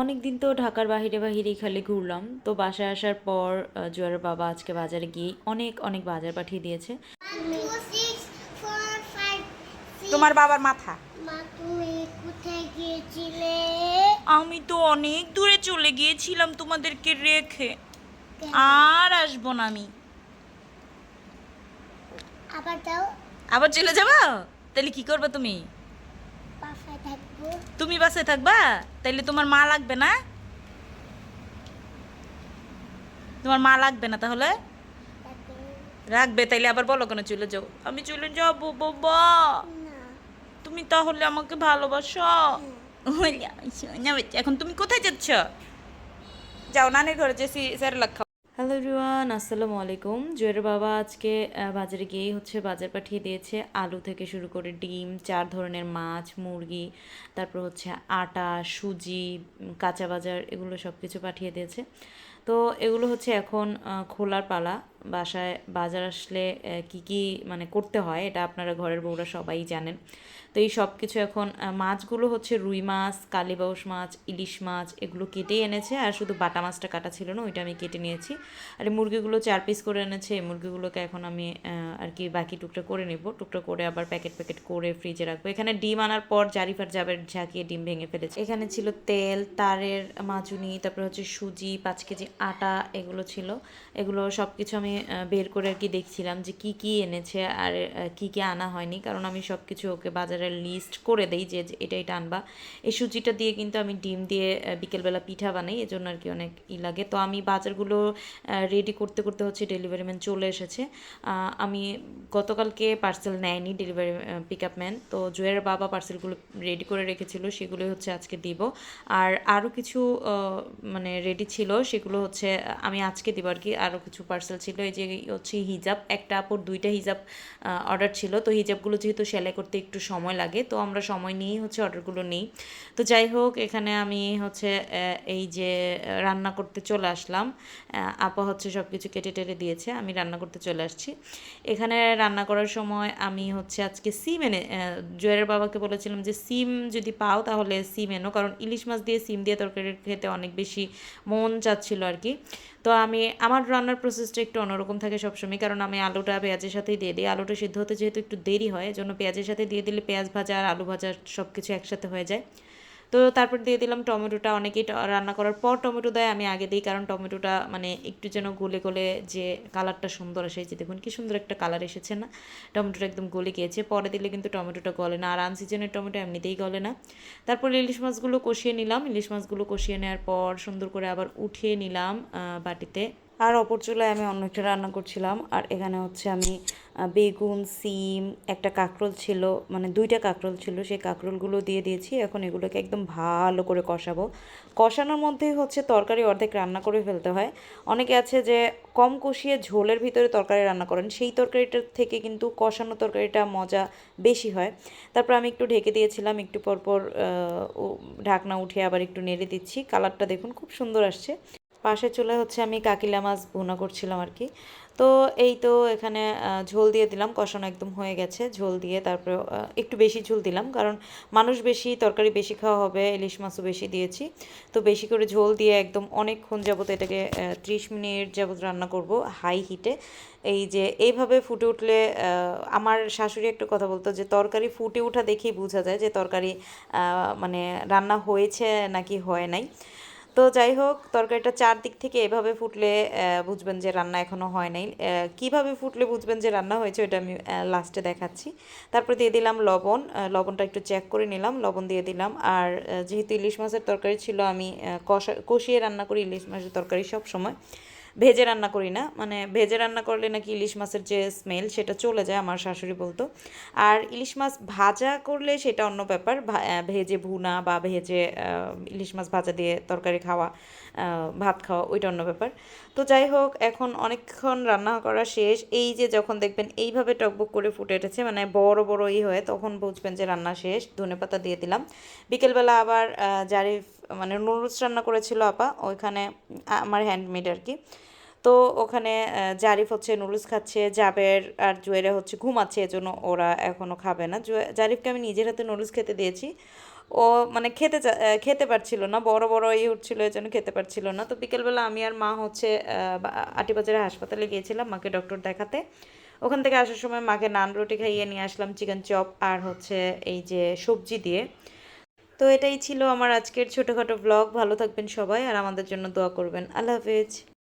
অনেক দিন তো ঢাকার বাহিরে বাহিরেই খালি ঘুরলাম। তো বাসায় আসার পর জুয়ারের বাবা আজকে বাজারে গিয়ে অনেক অনেক বাজার পাঠিয়ে দিয়েছে. তোমার বাবার মাথা? মা তুমি কোথায় গিয়েছিলে? আমি তো অনেক দূরে চলে গিয়েছিলাম তোমাদেরকে রেখে। আর আসব না আমি। আবার দাও আবার চলে যাব? তাহলে কি করবে তুমি? তুমি বাসে থাকবা তাইলে তোমার মা লাগবে না তোমার মা লাগবে না তাহলে রাখবে তাইলে আবার বলো কেন চলে যাও আমি চলে যাব বাবা তুমি তাহলে আমাকে ভালোবাসো এখন তুমি কোথায় যাচ্ছ যাও নানির ঘরে যে স্যার খাও হ্যালো রিওয়ান আসসালামু আলাইকুম। জয়ের বাবা আজকে বাজারে গিয়েই হচ্ছে বাজার পাঠিয়ে দিয়েছে আলু থেকে শুরু করে ডিম, চার ধরনের মাছ, মুরগি, তারপর হচ্ছে আটা, সুজি কাঁচা বাজার, এগুলো সব কিছু পাঠিয়ে দিয়েছে। তো এগুলো হচ্ছে এখন খোলার পালা। বাসায় বাজার আসলে কি কি মানে করতে হয়, এটা আপনারা ঘরের বউরা সবাই জানেন। তো এই সব কিছু এখন মাছগুলো হচ্ছে রুই মাছ, কালীবাউস মাছ, ইলিশ মাছ, এগুলো কেটেই এনেছে। আর শুধু বাটা মাছটা কাটা ছিল না, ওইটা আমি কেটে নিয়েছি। আর মুরগিগুলো চার পিস করে এনেছে, এই মুরগিগুলোকে এখন আমি আর কি বাকি টুকটা করে নেব। টুকটা করে আবার প্যাকেট প্যাকেট করে ফ্রিজে রাখব। এখানে ডিম আনার পর জারিফার জাবের ঝাঁকিয়ে ডিম ভেঙে ফেলেছে। এখানে ছিল তেল, তারের মাজুনি, তারপরে হচ্ছে সুজি, পাঁচ কেজি আটা, এগুলো ছিল। এগুলো সব কিছু আমি বের করে আর কি দেখছিলাম যে কি কি এনেছে আর কি কি আনা হয়নি। কারণ আমি সব কিছু ওকে বাজারের লিস্ট করে দেই যে যে এটা এটা আনবা। এই সুজিটা দিয়ে কিন্তু আমি ডিম দিয়ে বিকেলবেলা পিঠা বানাই, এজন্য আর কি অনেক ই লাগে। তো আমি বাজারগুলো রেডি করতে করতে হচ্ছে ডেলিভারি ম্যান চলে এসেছে। আমি গতকালকে পার্সেল নেয়নি ডেলিভারি পিক আপ ম্যান তো জুয়ের বাবা পার্সেলগুলো রেডি করে রেখেছিল, সেগুলোই হচ্ছে আজকে দিব। আর আরও কিছু মানে রেডি ছিল, সেগুলো হচ্ছে আমি আজকে দিব আর কি। আরও কিছু পার্সেল ছিল এই যে হচ্ছে হিজাব একটা আপর দুইটা হিজাব অর্ডার ছিল। তো হিজাবগুলো যেহেতু সেলাই করতে একটু সময় লাগে তো আমরা সময় নিয়েই হচ্ছে অর্ডারগুলো নিই। তো যাই হোক এখানে আমি হচ্ছে এই যে রান্না করতে চলে আসলাম। আপা হচ্ছে সব কিছু কেটে টেটে দিয়েছে আমি রান্না করতে চলে আসছি। এখানে রান্না করার সময় আমি হচ্ছে আজকে সিম এনে আহ, জুয়েলের বাবাকে বলেছিলাম যে সিম যদি পাও তাহলে সিম এনো। কারণ ইলিশ মাছ দিয়ে সিম দিয়ে তরকারি খেতে অনেক বেশি মন চাচ্ছিল আর কি। তো আমি, আমার রান্নার প্রসেসটা একটু অন্যরকম থাকে সবসময়। কারণ আমি আলুটা পেঁয়াজের সাথেই দিয়ে দিই। আলুটা সিদ্ধ হতে যেহেতু একটু দেরি হয়, এজন্য পেঁয়াজের সাথে দিয়ে দিলে পেঁয়াজ ভাজা আর আলু ভাজা সব কিছু একসাথে হয়ে যায়। তো তারপর দিয়ে দিলাম টমেটোটা। অনেকেই রান্না করার পর টমেটো দেয়, আমি আগে দিই, কারণ টমেটোটা মানে একটু যেন গলে গলে যে কালারটা সুন্দর আসে যে দেখুন কি সুন্দর একটা কালার এসেছে না? টমেটোটা একদম গলে গিয়েছে। পরে দিলে কিন্তু টমেটোটা গলে না। আর আনসিজনের টমেটো এমনিতেই গলে না। তারপর ইলিশ মাছগুলো কষিয়ে নিলাম। ইলিশ মাছগুলো কষিয়ে নেওয়ার পর সুন্দর করে আবার উঠিয়ে নিলাম বাটিতে। আর অপর চুলায় আমি অন্য একটা রান্না করছিলাম। আর এখানে হচ্ছে আমি বেগুন, সিম, একটা কাঁকরোল ছিল মানে দুইটা কাঁকরোল ছিল, সেই কাঁকরোলগুলো দিয়ে দিয়েছি। এখন এগুলোকে একদম ভালো করে কষাবো। কষানোর মধ্যেই হচ্ছে তরকারি অর্ধেক রান্না করে ফেলতে হয়। অনেকে আছে যে কম কষিয়ে ঝোলের ভিতরে তরকারি রান্না করেন, সেই তরকারিটার থেকে কিন্তু কষানো তরকারিটা মজা বেশি হয়। তারপর আমি একটু ঢেকে দিয়েছিলাম, একটু পরপর ঢাকনা উঠে আবার একটু নেড়ে দিচ্ছি। কালারটা দেখুন, খুব সুন্দর আসছে। পাশে চলে হচ্ছে আমি কাকিলা মাছ ভুনা করছিলাম আর কি। তো এই তো এখানে ঝোল দিয়ে দিলাম, কষানো একদম হয়ে গেছে। ঝোল দিয়ে তারপরে একটু বেশি ঝোল দিলাম, কারণ মানুষ বেশি তরকারি বেশি খাওয়া হবে, ইলিশ মাছও বেশি দিয়েছি। তো বেশি করে ঝোল দিয়ে একদম অনেকক্ষণ যাবত এটাকে ত্রিশ মিনিট যাবত রান্না করব হাই হিটে। এই যে এইভাবে ফুটে উঠলে আমার শাশুড়ি একটা কথা বলতো যে তরকারি ফুটে ওঠা দেখেই বোঝা যায় যে তরকারি মানে রান্না হয়েছে নাকি হয় নাই। তো যাই হোক, তরকারিটা চারদিক থেকে এভাবে ফুটলে বুঝবেন যে রান্না এখনও হয় নাই। কীভাবে ফুটলে বুঝবেন যে রান্না হয়েছে ওটা আমি লাস্টে দেখাচ্ছি। তারপর দিয়ে দিলাম লবণ লবণটা একটু চেক করে নিলাম, লবণ দিয়ে দিলাম। আর যেহেতু ইলিশ মাছের তরকারি ছিল, আমি কষা, কষিয়ে রান্না করি ইলিশ মাছের তরকারি সব সময় ভেজে রান্না করি না। মানে ভেজে রান্না করলে নাকি ইলিশ মাছের যে স্মেল সেটা চলে যায় আমার শাশুড়ি বলতো। আর ইলিশ মাছ ভাজা করলে সেটা অন্য ব্যাপার। ভেজে ভুনা বা ভেজে ইলিশ মাছ ভাজা দিয়ে তরকারি খাওয়া ভাত খাওয়া, ওইটা অন্য ব্যাপার। তো যাই হোক, এখন অনেকক্ষণ রান্না করা শেষ। এই যে যখন দেখবেন এইভাবে টকবক করে ফুটে উঠেছে মানে বড় বড় ই হয়ে, তখন বুঝবেন যে রান্না শেষ। ধনেপাতা দিয়ে দিলাম। বিকেলবেলা আবার জারিফ মানে নুডলস রান্না করেছিল আপা। ওইখানে আমার হ্যান্ডমেড আর কি। তো ওখানে জারিফ হচ্ছে নুডলস খাচ্ছে, জাবের আর জুয়েরা হচ্ছে ঘুমাচ্ছে, এজন্য ওরা এখনও খাবে না। জারিফকে আমি নিজের হাতে নুডলস খেতে দিয়েছি। ও মানে খেতে খেতে পারছিল না, বড় বড় ইয়ে উঠছিল এই জন্য খেতে পারছিল না। তো বিকেলবেলা আমি আর মা হচ্ছে আটিবাজারে হাসপাতালে গিয়েছিলাম মাকে ডক্টর দেখাতে। ওখান থেকে আসার সময় মাকে নান রুটি খাইয়ে নিয়ে আসলাম, চিকেন চপ আর হচ্ছে এই যে সবজি দিয়ে। তো এটাই ছিল আমার আজকের ছোটোখাটো ব্লগ ভালো থাকবেন সবাই আর আমাদের জন্য দোয়া করবেন। আল্লাহ হাফেজ।